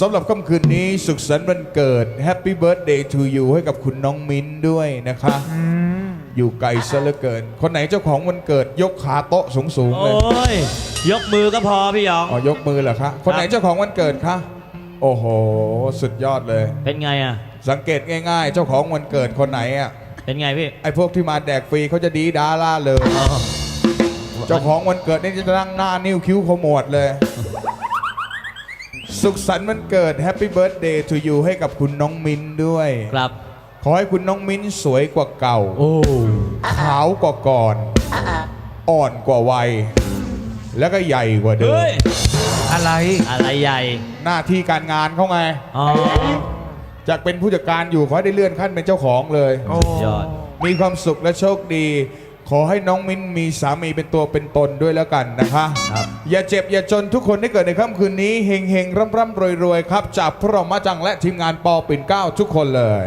สำหรับค่ำคืนนี้สุขสันต์วันเกิด Happy Birthday to you ให้กับคุณน้องมิ้นด้วยนะคะ อยู่ไกลซะเหลือเกิน คนไหนเจ้าของวันเกิดยกขาโต๊ะสูงๆโอ้เลยยยกมือก็พอพี่หยอง อ๋อยกมือเหรอคะ คนไหนเจ้าของวันเกิดคะ โอ้โห สุดยอดเลย เป็นไงอะ สังเกตง่าย ๆ เจ้าของวันเกิดคนไหนอะ เป็นไงพี่ ไอ้พวกที่มาแดกฟรีเขาจะดีดาล่าเลยอ๋อเจ้าของวันเกิดนี่จะนั่งหน้านิ้วคิ้วขมวดเลย สุขสันต์วันเกิด Happy Birthday to you ให้กับคุณน้องมิ้นด้วย ครับ ขอให้คุณน้องมิ้นสวยกว่าเก่า โอ้ขาวกว่าก่อน อ่อนกว่าวัย แล้วก็ใหญ่กว่าเดิม เฮ้ย อะไร อะไรใหญ่ หน้าที่การงานเขาไง อ๋อ จากเป็นผู้จัดการอยู่ขอให้ได้เลื่อนขั้นเป็นเจ้าของเลย โอ้ ยอด มีความสุขและโชคดี ขอให้น้องมิ้นมีสามีเป็นตัวเป็นตนด้วยแล้วกันนะคะ ครับอย่าเจ็บอย่าจนทุกคนที่เกิดในค่ำคืนนี้เฮงเฮงร่ำร่ำรวยรวยครับ จากพวกเรามาจังและทีมงานปอปิ่นเกล้าทุกคนเลย